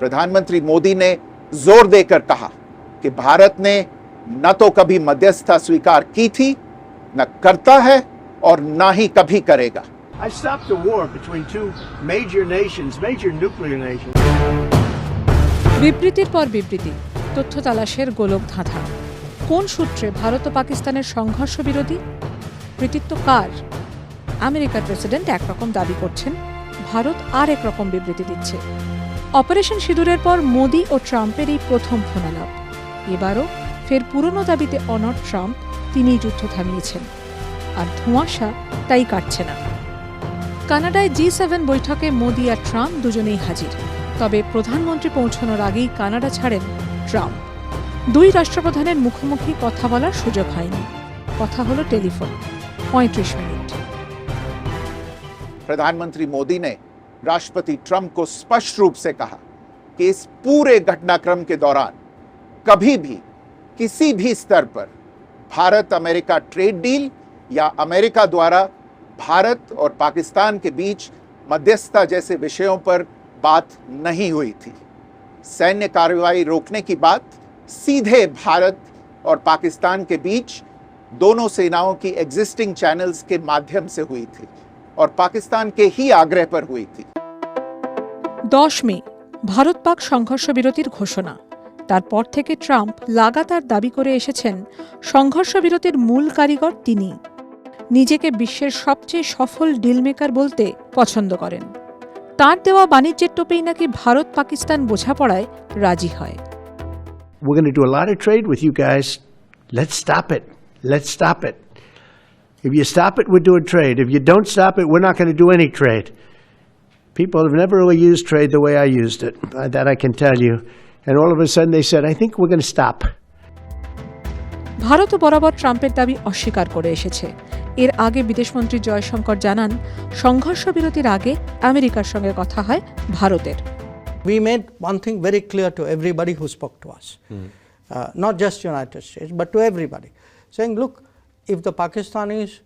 प्रधानमंत्री मोदी ने जोर देकर कहा कि भारत ने न तो कभी मध्यस्थता स्वीकार की थी न करता है और ना ही कभी करेगा I stopped a war between two major nations, major nuclear nations. বিবৃতির পর বিবৃতি তথ্য তালাশের গোলক ধাঁধা কোন সূত্রে ভারত ও পাকিস্তানের সংঘর্ষ বিরোধী কৃতিত্ব কার আমেরিকার প্রেসিডেন্ট একরকম দাবি করছেন ভারত আর একরকম বিবৃতি দিচ্ছে অপারেশন সিঁদুরের পর মোদি ও ট্রাম্পের এই প্রথম ফোনালাপ এবারও ফের পুরনো দাবিতে অনর ট্রাম্প তিনিই যুদ্ধ থামিয়েছেন আর ধোঁয়াশা তাই কাটছে না কানাডায় জি সেভেন বৈঠকে মোদি আর ট্রাম্প দুজনেই হাজির তবে প্রধানমন্ত্রী পৌঁছানোর আগেই কানাডা ছাড়েন ট্রাম্প দুই রাষ্ট্রপ্রধানের মুখোমুখি কথা বলার সুযোগ হয়নি কথা হলো টেলিফোন পঁয়ত্রিশ মিনিট प्रधानमंत्री मोदी ने राष्ट्रपति ट्रंप को स्पष्ट रूप से कहा कि इस पूरे घटनाक्रम के दौरान कभी भी, किसी भी स्तर पर भारत अमेरिका ट्रेड डील या अमेरिका द्वारा भारत और पाकिस्तान के बीच मध्यस्थता जैसे विषयों पर बात नहीं हुई थी। सैन्य कार्रवाई रोकने की बात, सीधे भारत और पाकिस्तान के बीच दोनों सेनाओं की एग्जिस्टिंग चैनल्स के माध्यम से हुई थी। और पाकिस्तान के ही आग्रह पर हुई थी দশ মে ভারত পাক সংঘর্ষ বিরতির ঘোষণা তারপর থেকে ট্রাম্প লাগাতার দাবি করে এসেছেন সংঘর্ষ বিরতির মূল কারিগর তিনি নিজেকে বিশ্বের সবচেয়ে সফল ডিলমেকার বলতে পছন্দ করেন তার দেওয়া বাণিজ্যের টোপেই নাকি ভারত পাকিস্তান বোঝাপড়ায় রাজি হয় We're going to do a lot of trade with you guys. Let's stop it. Let's stop it. If you stop it, we're doing trade. If you don't stop it, we're not going to do any trade. People have never really used trade the way I used it. Uh, That I can tell you. And all of a sudden they said, I think we're going to stop. ভারতও বরাবর ট্রাম্পের দাবি অস্বীকার করে এসেছে এর আগে বিদেশমন্ত্রী জয়শঙ্কর জানান সংঘর্ষ বিরতির আগে আমেরিকার সঙ্গে কথা হয় ভারতের We made one thing very clear to everybody who spoke to us, uh, not just United States, but to everybody, saying, look, if the Pakistanis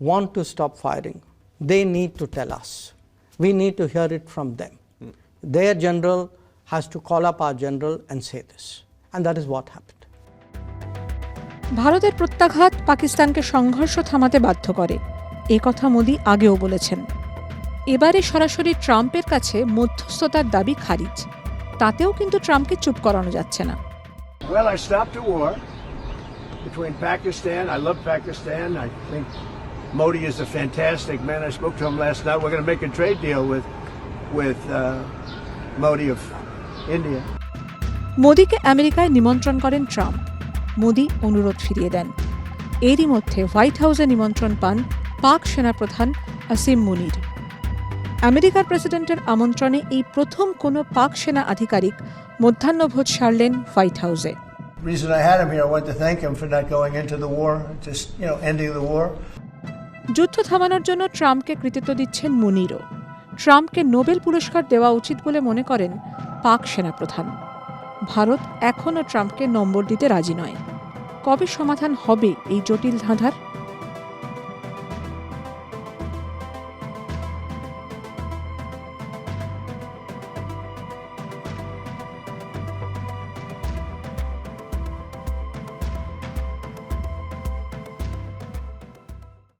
want to stop firing, they need to tell us. We need to hear it from them. Mm. Their general has to call up our general and say this. And that is what happened. ভারতের প্রত্যাঘাত পাকিস্তানকে সংঘর্ষ থামাতে বাধ্য করে এ কথা মোদি আগেও বলেছেন এবারে সরাসরি ট্রাম্পের কাছে মধ্যস্থতার দাবি খারিজ তাতেও কিন্তু ট্রাম্পকে চুপ করানো যাচ্ছে না Well, I stopped a war between Pakistan. I love Pakistan. I think Modi is a fantastic man. I spoke to him last night. We're going to make a trade deal with with uh, Modi of India. মোদিকে আমেরিকায় নিমন্ত্রণ করেন Trump Modi অনুরোধ ফিরিয়ে দেন এরই মধ্যে white হাউসে নিমন্ত্রণ পান পাক সেনাপ্রধান আসিম মুনির আমেরিকার প্রেসিডেন্টের আমন্ত্রণে এই প্রথম কোনো পাক সেনা আধিকারিক মধ্যাহ্নভোজ সারলেন হোয়াইট হাউসে reason I had him here, I wanted to thank him for not going into the war, just you know, ending the war. যুদ্ধ থামানোর জন্য ট্রাম্পকে কৃতিত্ব দিচ্ছেন মুনিরও। ট্রাম্পকে নোবেল পুরস্কার দেওয়া উচিত বলে মনে করেন পাক সেনাপ্রধান। ভারত এখনও ট্রাম্পকে নম্বর দিতে রাজি নয়। কবে সমাধান হবে এই জটিল ধাঁধার?